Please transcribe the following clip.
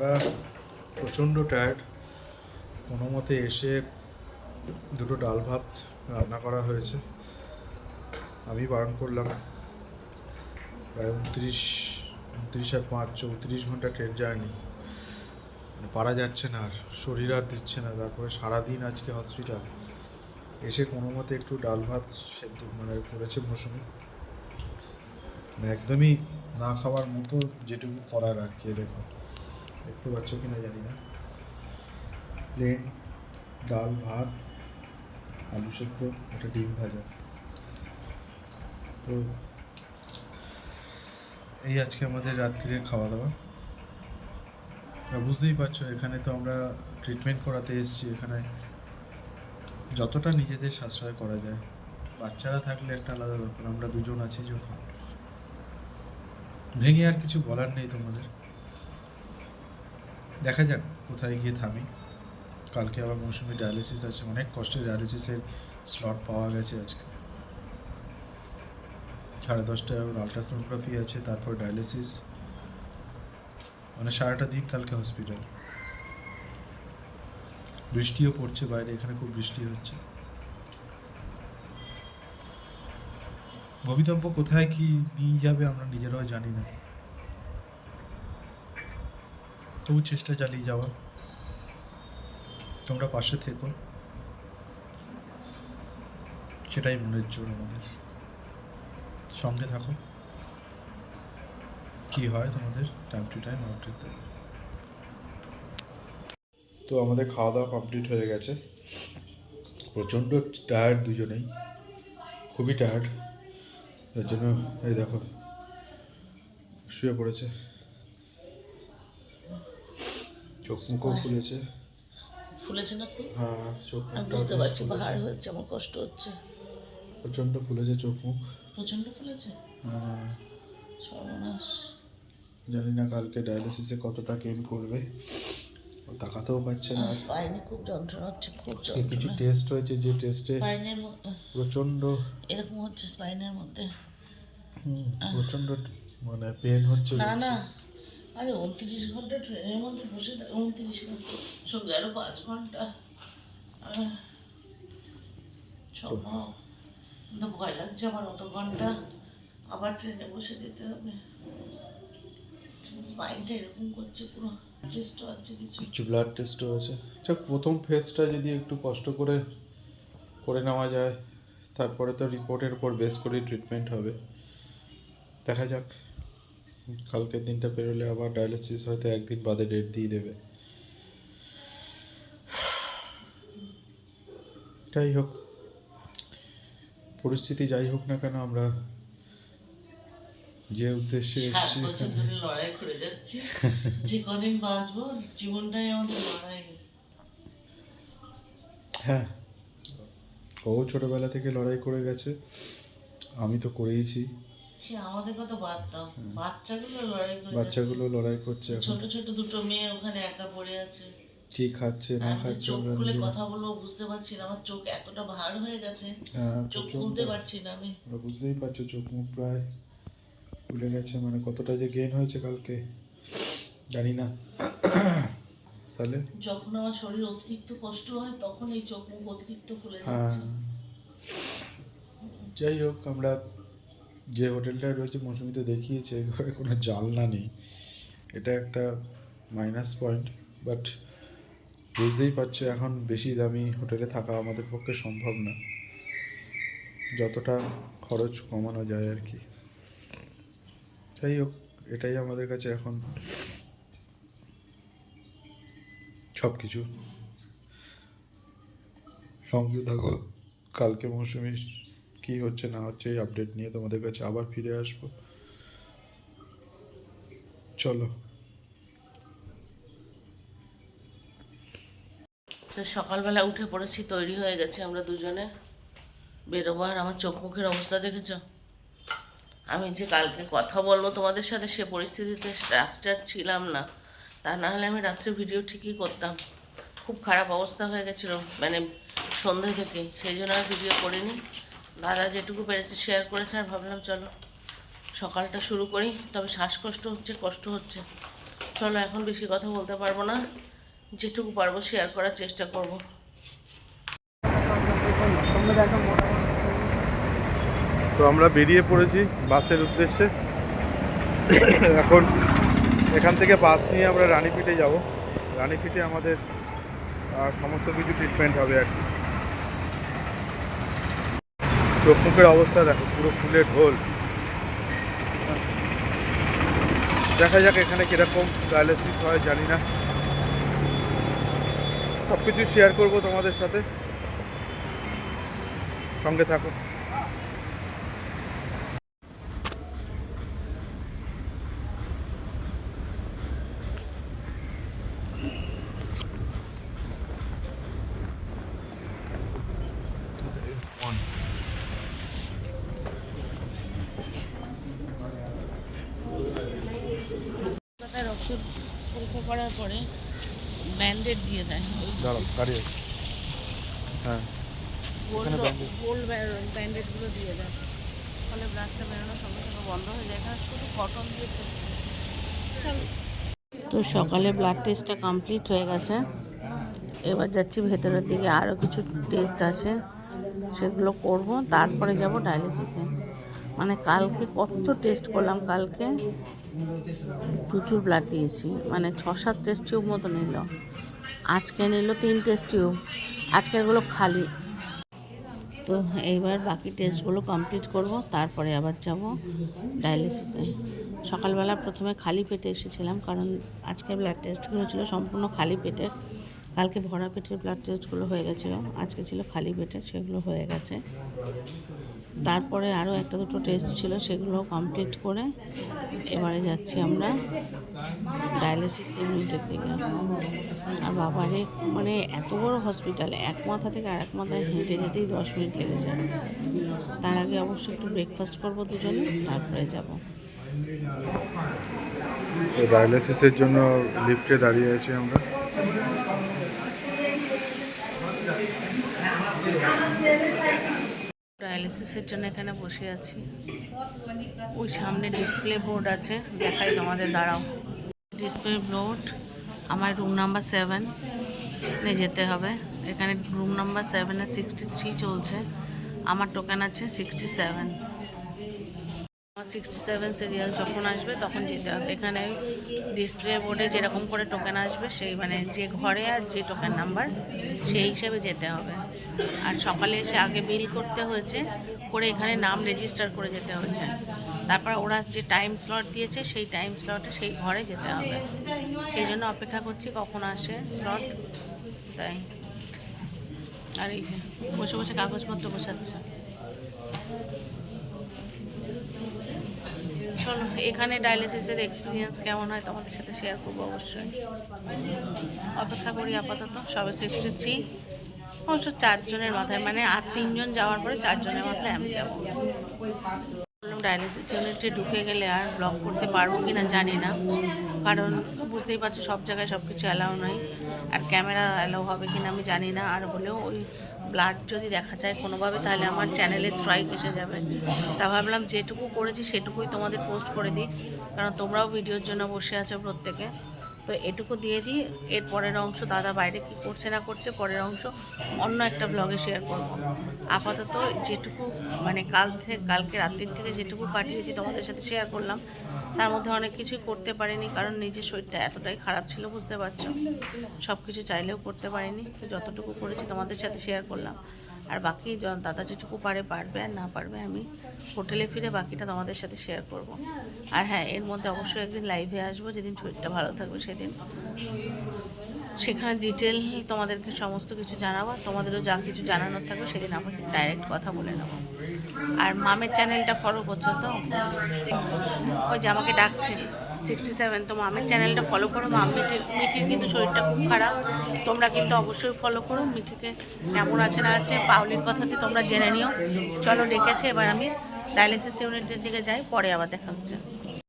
আমরা প্রচণ্ড টায়ার্ড কোনো মতে এসে দুটো ডাল ভাত রান্না করা হয়েছে। আমি বারণ করলাম, প্রায় উনত্রিশ উনত্রিশ আর পাঁচ, চৌত্রিশ ঘণ্টা ট্রেন জার্নি মানে পারা যাচ্ছে না আর, শরীর আর দিচ্ছে না। তারপরে সারাদিন আজকে হসপিটাল এসে কোনো মতে একটু ডাল ভাত সেদ্ধ মানে করেছে মৌসুমি। মানে একদমই না খাওয়ার মতো যেটুকু করার আর কি দেখো। দেখতে পাচ্ছ কি না জানি না। প্লেন ডাল, ভাত, আলু সেদ্ধ, একটা ডিম ভাজা। তো এই আজকে আমাদের রাত্রিরে খাওয়া দাওয়া বুঝতেই পারছ, এখানে তো আমরা ট্রিটমেন্ট করাতে এসেছি, এখানে যতটা নিজেদের সাশ্রয় করা যায়। বাচ্চারা থাকলে একটা আলাদা ব্যাপার, আমরা দুজন আছি যখন। ভেঙে আর কিছু বলার নেই তোমাদের। দেখা যাক কোথায় গিয়ে থামি। কালকে আবার মৌসুমি ডায়ালিসিস আছে, অনেক কষ্টে ডায়ালিসিসের স্লট পাওয়া গেছে আজকে। সাড়ে দশটায় আবার আলট্রাসোনোগ্রাফি আছে, তারপর ডায়ালিসিস মানে সারাটা দিন কালকে হসপিটাল বৃষ্টিও পড়ছে বাইরে, এখানে খুব বৃষ্টি হচ্ছে। ভবিতব্য কোথায় কি নিয়ে যাবে আমরা নিজেরাও জানি না। তবু চেষ্টা চালিয়ে যাওয়া। তোমরা পাশে থেকো। সেটাই মনের জোর আমাদের। সঙ্গে থাকো। কি হয় তোমাদের? টাইম টু টাইম আপডেট তো আমাদের খাওয়া দাওয়া কমপ্লিট হয়ে গেছে। প্রচণ্ড টায়ার্ড দুজনেই। খুবই টায়ার্ড এর জন্য এই দেখো, শুয়ে পড়েছে। চোখ মুখও ফুলেছে? ফুলেছে না খুব? হ্যাঁ চোখ আমি বুঝতে পারছি। পাহাড় হচ্ছে আমার কষ্ট হচ্ছে। প্রচণ্ড ফুলেছে চোখ মুখ? প্রচণ্ড ফুলেছে? হ্যাঁ, সর্বনাশ। জানি না কালকে ডায়ালিসিসে কতটা গেন করবে। ও তাকাতেও পারছে না। স্পাইনে খুব যন্ত্রণা হচ্ছে খুব আজকে কিছু টেস্ট হয়েছে যে টেস্টে স্পাইনের প্রচণ্ড এরকম হচ্ছে স্পাইনের মধ্যে। হুম, প্রচণ্ড মানে পেন হচ্ছে না না আরে উনত্রিশ ঘণ্টা ট্রেনের মধ্যে বসে থাকা উনত্রিশ ঘণ্টা। সব গেল পাঁচ ঘণ্টা। সম্ভব কিন্তু ভয় লাগছে আমার অত ঘণ্টা। আবার ট্রেনে বসে যেতে হবে। স্পাইনটা এরকম করছে পুরো। টেস্টও আছে কিছু। কিছু ব্লাড টেস্টও আছে। আচ্ছা প্রথম ফেজটা যদি একটু কষ্ট করে করে নেওয়া যায়, তারপরে তো রিপোর্টের উপর বেস করে ট্রিটমেন্ট হবে। দেখা যাক। কালকের দিনটা পেরোলে আবার ডায়ালিসিস হয়তো একদিন বাদে ডেট দিয়ে দেবে। যাই হোক পরিস্থিতি যাই হোক না কেন আমরা যে উদ্দেশ্যে এসেছি বছর এখানে ধরে লড়াই করে যাচ্ছি। যে কদিন বাঁচবো জীবনটাই আমাদের লড়াই হ্যাঁ ও ছোটবেলা থেকে লড়াই করে গেছে। আমি তো করেইছি। সে আমাদের কথা বাদ দাও। বাচ্চাগুলো লড়াই করে বাচ্চাগুলো লড়াই করছে ছোট ছোট দুটো মেয়ে ওখানে একা পড়ে আছে। কি খাচ্ছে না খাচ্ছে আমরা খুলে কথা বলব বুঝতে পারছি না। আমার চোখ এতটা ভার হয়ে গেছে। হ্যাঁ চোখ। খুলতে পারছি না আমি। বুঝতেই পারছ চোখ মুখ প্রায় ফুলে গেছে। মানে কতটা যে গেন হয়েছে কালকে জানি না। তাহলে? যখন আমার শরীর অতিরিক্ত কষ্ট হয় তখন এই চোখ মুখ অতিরিক্ত ফুলে হ্যাঁ। যাচ্ছে। যাই হোক আমরা যে হোটেলটায় রয়েছে মৌসুমি তো দেখিয়েছে ঘরে কোনো জানলা নেই। এটা একটা মাইনাস পয়েন্ট বাট বুঝতেই পারছ এখন বেশি দামি হোটেলে থাকা আমাদের পক্ষে সম্ভব না। যতটা খরচ কমানো যায় আর কি। যাই হোক, এটাই আমাদের কাছে এখন সব কিছু সঙ্গে থাকো। কালকে মৌসুমি কি হচ্ছে না হচ্ছে এই আপডেট নিয়ে তোমাদের কাছে আবার ফিরে আসব। চলো। তো সকালবেলা উঠে পড়েছি, তৈরি হয়ে গেছে আমরা দুজনে। বেরোবার আমার চোখ মুখের অবস্থা দেখেছ? আমি যে কালকে কথা বলব তোমাদের সাথে সে পরিস্থিতিতে স্ট্রাকচার ছিলাম না। তা না হলে আমি রাত্রে ভিডিও ঠিকই করতাম। খুব খারাপ অবস্থা হয়ে গেছিল মানে সন্ধ্যে থেকে, সেই জন্য আর ভিডিও করিনি। দাদা যেটুকু পেরেছে শেয়ার করেছে আর ভাবলাম চলো সকালটা শুরু করি। তবে শ্বাসকষ্ট হচ্ছে, কষ্ট হচ্ছে। চলো, এখন বেশি কথা বলতে পারব না। যেটুকু পারব শেয়ার করার চেষ্টা করব। তো আমরা বেরিয়ে পড়েছি বাসের উদ্দেশ্যে। এখন এখান থেকে বাস নিয়ে আমরা রানীপিঠে যাব। রানীপিঠে আমাদের সমস্ত কিছু ট্রিটমেন্ট হবে আর কি। চোখ মুখের অবস্থা দেখো, পুরো ফুলের ঢোল। দেখা যাক এখানে কীরকম ডায়ালিসিস হয়, জানি না। সব কিছু শেয়ার করব তোমাদের সাথে। সঙ্গে থাকো। কলকাতায় পরীক্ষা করার পরে ব্যান্ডেড দিয়ে দেয়। দাঁড়াও দাঁড়িয়ে হ্যাঁ। গোল্ড ব্যান্ডেডগুলো দিয়ে দেয়। ফলে ব্লাডটা বেরোনোর সঙ্গে সঙ্গে বন্ধ হয়ে যায়। এখানে শুধু কটন দিয়েছে। তো সকালে ব্লাড টেস্টটা কমপ্লিট হয়ে গেছে। এবার যাচ্ছি ভেতরের দিকে। আরও কিছু টেস্ট আছে। সেগুলো করব। তারপরে যাব ডায়ালিসিসে মানে কালকে কত টেস্ট করলাম কালকে? প্রচুর ব্লাড দিয়েছি। মানে ছ সাত টেস্ট টিউব মতো নিল। আজকে নিল তিন টেস্ট টিউব আজকেরগুলো খালি। তো এইবার বাকি টেস্টগুলো কমপ্লিট করব, তারপরে আবার যাব ডায়ালিসিসে সকালবেলা প্রথমে খালি পেটে এসেছিলাম, কারণ আজকের ব্লাড টেস্টগুলো ছিল সম্পূর্ণ খালি পেটে। কালকে ভরা পেটের ব্লাড টেস্টগুলো হয়ে গেছিল। আজকে ছিল খালি পেটের সেগুলো হয়ে গেছে। তারপরে আরও একটা দুটো টেস্ট ছিল সেগুলো কমপ্লিট করে এবারে যাচ্ছি আমরা ডায়ালিসিস ইউনিটের দিকে। আর বাবারে মানে এত বড় হসপিটাল এক মাথা থেকে আর এক মাথায় হেঁটে যেতেই দশ মিনিট লেগে যায়। তার আগে অবশ্যই একটু ব্রেকফাস্ট করব দুজনে তারপরে যাব। তো ডায়ালিসিসের জন্য লিফটে দাঁড়িয়ে আছি আমরা। ডায়ালিসিসের জন্য এখানে বসে আছি। ওই সামনে ডিসপ্লে বোর্ড আছে, দেখাই তোমাদের, দাঁড়াও। ডিসপ্লে বোর্ড আমার রুম নাম্বার সেভেন যেতে হবে। এখানে রুম নাম্বার সেভেনে সিক্সটি থ্রি চলছে। আমার টোকেন আছে sixty seven sixty seven serial যখন আসবে, তখন যেতে হবে। এখানে ডিসপ্লে বোর্ডে যেরকম করে টোকেন আসবে, সেই মানে যে ঘরে আর যে টোকেন নাম্বার সেই হিসাবে যেতে হবে। আর সকালে এসে আগে বিল করতে হয়েছে, করে এখানে নাম রেজিস্টার করে যেতে হয়েছে। তারপর ওরা যে টাইম স্লট দিয়েছে, সেই টাইম স্লটে সেই ঘরে যেতে হবে। সেই জন্য অপেক্ষা করছি কখন আসে স্লট তাই। আর এই যে, বসে বসে কাগজপত্র বসাচ্ছে চলো এখানে ডায়ালিসিসের এক্সপিরিয়েন্স কেমন হয় তোমাদের সাথে শেয়ার করব অবশ্যই। অপেক্ষা করি আপাতত, সবে সিক্সটি থ্রি অবশ্য চারজনের মাথায় মানে আর তিনজন যাওয়ার পরে চারজনের মাথায় আমি যাব। ডায়ালিসিস ইউনিটে ঢুকে গেলে আর ব্লগ করতে পারব কি না জানি না। কারণ বুঝতেই পারছ, সব জায়গায় সব কিছু অ্যালাউ নয় আর ক্যামেরা অ্যালাউ হবে কি না আমি জানি না। আর বলেও ওই ব্লাড যদি দেখা যায় কোনোভাবে, তাহলে আমার চ্যানেলে স্ট্রাইক এসে যাবে। তা ভাবলাম যেটুকু করেছি সেটুকুই তোমাদের পোস্ট করে দিই, কারণ তোমরাও ভিডিওর জন্য বসে আছো প্রত্যেকে। তো এটুকু দিয়ে দিই। এর পরের অংশ দাদা বাইরে কি করছে না করছে, পরের অংশ অন্য একটা ব্লগে শেয়ার করব। আপাতত যেটুকু মানে কাল থেকে, কালকে রাত্রির থেকে যেটুকু কাটিয়েছি তোমাদের সাথে শেয়ার করলাম, তার মধ্যে অনেক কিছুই করতে পারিনি, কারণ নিজের শরীরটা এতটাই খারাপ ছিল, বুঝতে পারছ? সব কিছু চাইলেও করতে পারিনি, তো যতটুকু করেছি তোমাদের সাথে শেয়ার করলাম। আর বাকি দাদা যেটুকু পারে পারবে আর না পারবে, আমি হোটেলে ফিরে বাকিটা তোমাদের সাথে শেয়ার করব। আর হ্যাঁ এর মধ্যে অবশ্যই একদিন লাইভে আসব, যেদিন শরীরটা ভালো থাকবে সেদিন। সেখানে ডিটেল তোমাদেরকে সমস্ত কিছু জানাব তোমাদেরও যা কিছু জানানোর থাকবে সেদিন আমাকে ডাইরেক্ট কথা বলে নেব। আর মামের চ্যানেলটা ফলো করছ তো? ওই যে আমাকে ডাকছে। সিক্সটি সেভেন তো মামের চ্যানেলটা ফলো করো। মামির মিঠির কিন্তু শরীরটা খুব খারাপ। তোমরা কিন্তু অবশ্যই ফলো করো। মিঠিকে কেমন আছে না আছে পাউলির কথাতে তোমরা জেনে নিও। চলো ডেকেছে, এবার আমি ডায়ালিসিস ইউনিটের দিকে যাই, পরে আবার দেখা হচ্ছে।